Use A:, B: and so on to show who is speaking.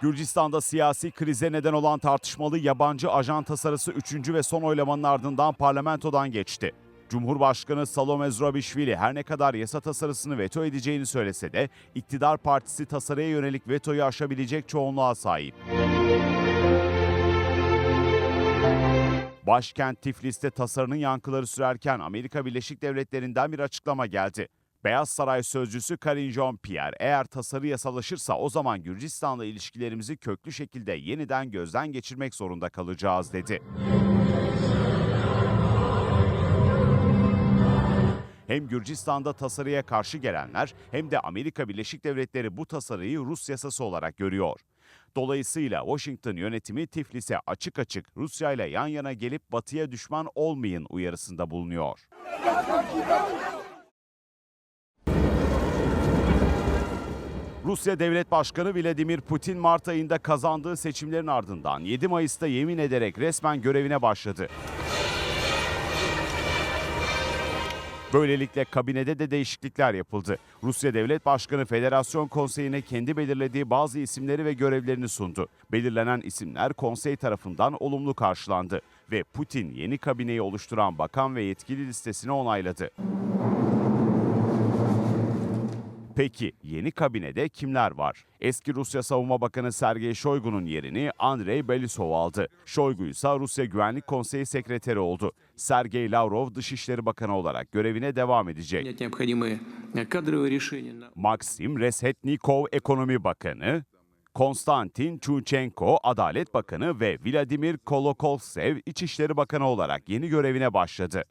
A: Gürcistan'da siyasi krize neden olan tartışmalı yabancı ajan tasarısı 3. ve son oylamanın ardından parlamentodan geçti. Cumhurbaşkanı Salome Zurabishvili her ne kadar yasa tasarısını veto edeceğini söylese de iktidar partisi tasarıya yönelik vetoyu aşabilecek çoğunluğa sahip. Başkent Tiflis'te tasarının yankıları sürerken Amerika Birleşik Devletleri'nden bir açıklama geldi. Beyaz Saray sözcüsü Karine Jean-Pierre eğer tasarı yasalaşırsa o zaman Gürcistan'la ilişkilerimizi köklü şekilde yeniden gözden geçirmek zorunda kalacağız dedi. Hem Gürcistan'da tasarıya karşı gelenler hem de Amerika Birleşik Devletleri bu tasarıyı Rus yasası olarak görüyor. Dolayısıyla Washington yönetimi Tiflis'e açık açık Rusya ile yan yana gelip batıya düşman olmayın uyarısında bulunuyor. Rusya Devlet Başkanı Vladimir Putin Mart ayında kazandığı seçimlerin ardından 7 Mayıs'ta yemin ederek resmen görevine başladı. Böylelikle kabinede de değişiklikler yapıldı. Rusya Devlet Başkanı Federasyon Konseyi'ne kendi belirlediği bazı isimleri ve görevlerini sundu. Belirlenen isimler konsey tarafından olumlu karşılandı ve Putin yeni kabineyi oluşturan bakan ve yetkili listesini onayladı. Peki yeni kabinede kimler var? Eski Rusya Savunma Bakanı Sergey Şoygu'nun yerini Andrei Belisov aldı. Şoygu ise Rusya Güvenlik Konseyi Sekreteri oldu. Sergey Lavrov Dışişleri Bakanı olarak görevine devam edecek. Maxim Reshetnikov Ekonomi Bakanı, Konstantin Chuchenko Adalet Bakanı ve Vladimir Kolokoltsev İçişleri Bakanı olarak yeni görevine başladı.